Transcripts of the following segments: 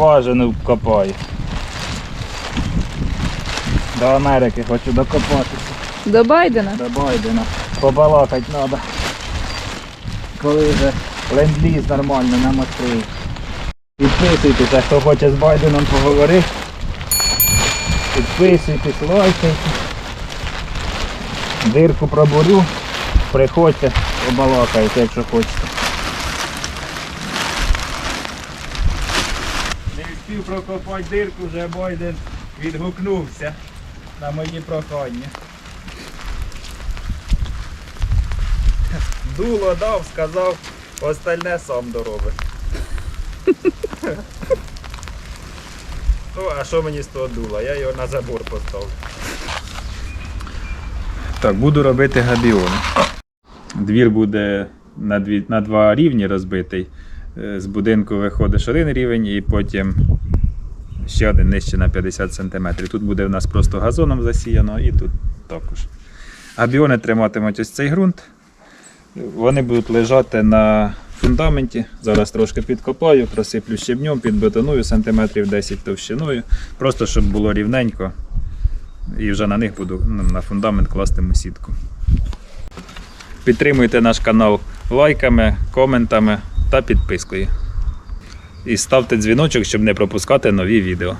скважину копаю. До Америки хочу докопатися. До Байдена. До Байдена. Побалакати треба. Коли вже ленд-ліз нормально намотив. Підписуйтеся, хто хоче з Байденом поговорити. Підписуйтесь, лайкайте. Дирку пробурю. Приходьте, побалакайте, якщо хочете. Встиг прокопати дирку, вже Байден відгукнувся на мої прохання. Дуло дав, сказав, остальне сам доробить. ну, а що мені з того дула? Я його на забор поставлю. Так, буду робити габіони. Двір буде на, дві, на два рівні розбитий. Е, З будинку виходиш один рівень і потім ще один нижче на 50 см. Тут буде в нас просто газоном засіяно і тут також. Габіони триматимуть ось цей ґрунт. Вони будуть лежати на фундаменті. Зараз трошки підкопаю, просиплю щебнем, підбетоную сантиметрів 10 товщиною, просто щоб було рівненько. І вже на них буду ну, на фундамент кластиму сітку. Підтримуйте наш канал лайками, коментами та підпискою. І ставте дзвіночок, щоб не пропускати нові відео.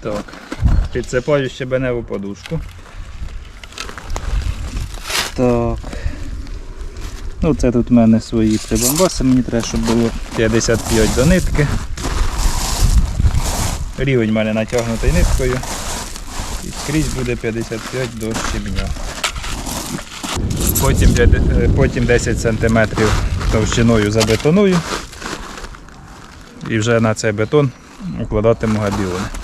Так, підсипаю щебеневу подушку. Так. Ну, це тут в мене свої прибамбаси, мені треба, щоб було 55 до нитки. Рівень в мене натягнутий ниткою. І скрізь буде 55 до щебня. Потім, е, потім 10 см товщиною забетоную. І вже на цей бетон укладатиму габіони.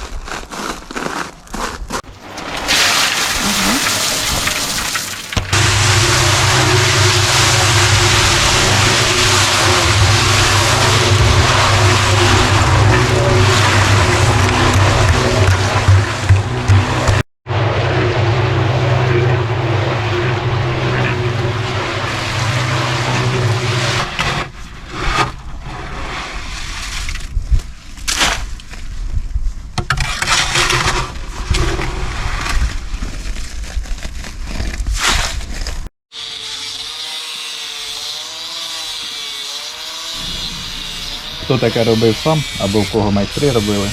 Хто таке робив сам або в кого майстри робили,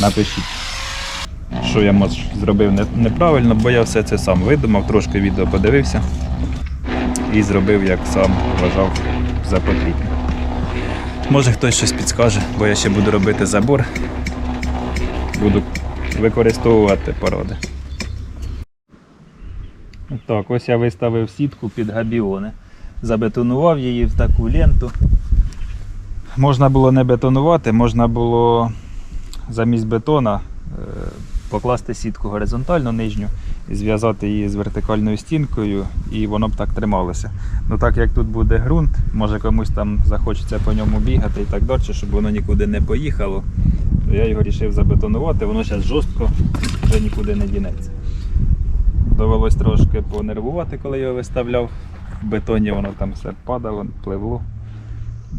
напишіть, що я може зробив неправильно, бо я все це сам видумав, трошки відео подивився і зробив, як сам вважав за потрібне. Може хтось щось підскаже, бо я ще буду робити забор, буду використовувати породи. Так, ось я виставив сітку під габіони. Забетонував її в таку ленту. Можна було не бетонувати, можна було замість бетона е, покласти сітку горизонтально нижню і зв'язати її з вертикальною стінкою, і воно б так трималося. Ну так як тут буде ґрунт, може комусь там захочеться по ньому бігати і так далі, щоб воно нікуди не поїхало, то я його вирішив забетонувати, воно зараз жорстко вже нікуди не дінеться. Довелось трошки понервувати, коли його виставляв. В бетоні воно там все падало, пливло.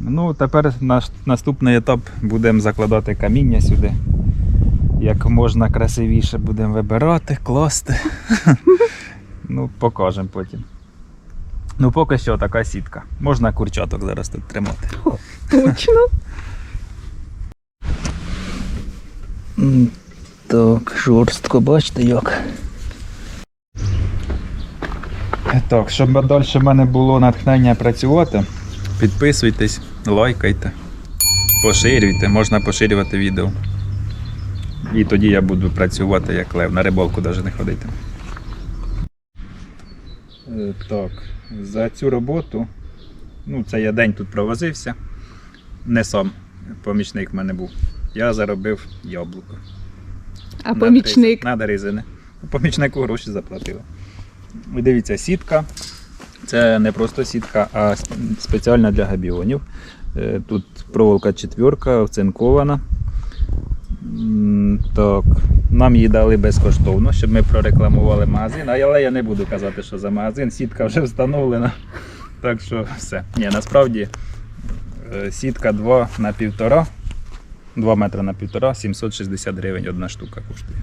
Ну, тепер наш наступний етап будемо закладати каміння сюди. Як можна красивіше будемо вибирати, класти. ну, покажемо потім. Ну, поки що така сітка. Можна курчаток зараз тут тримати. Точно. Так, жорстко, бачите як. Так, щоб далі в мене було натхнення працювати, підписуйтесь, лайкайте, поширюйте, можна поширювати відео. І тоді я буду працювати як лев, на рибалку навіть не ходити. Е, Так, за цю роботу, ну це я день тут провозився, не сам, помічник в мене був. Я заробив яблуко. А помічник. Надо резини. Помічнику гроші заплатили. Ви дивіться, сітка. Це не просто сітка, а спеціальна для габіонів. Е, Тут проволока четвірка, оцинкована. Так, нам її дали безкоштовно, щоб ми прорекламували магазин. Але я не буду казати, що за магазин. Сітка вже встановлена. Так що все. Ні, насправді е, сітка 2 на 1,5. 2 метри на 1,5, 760 гривень одна штука коштує.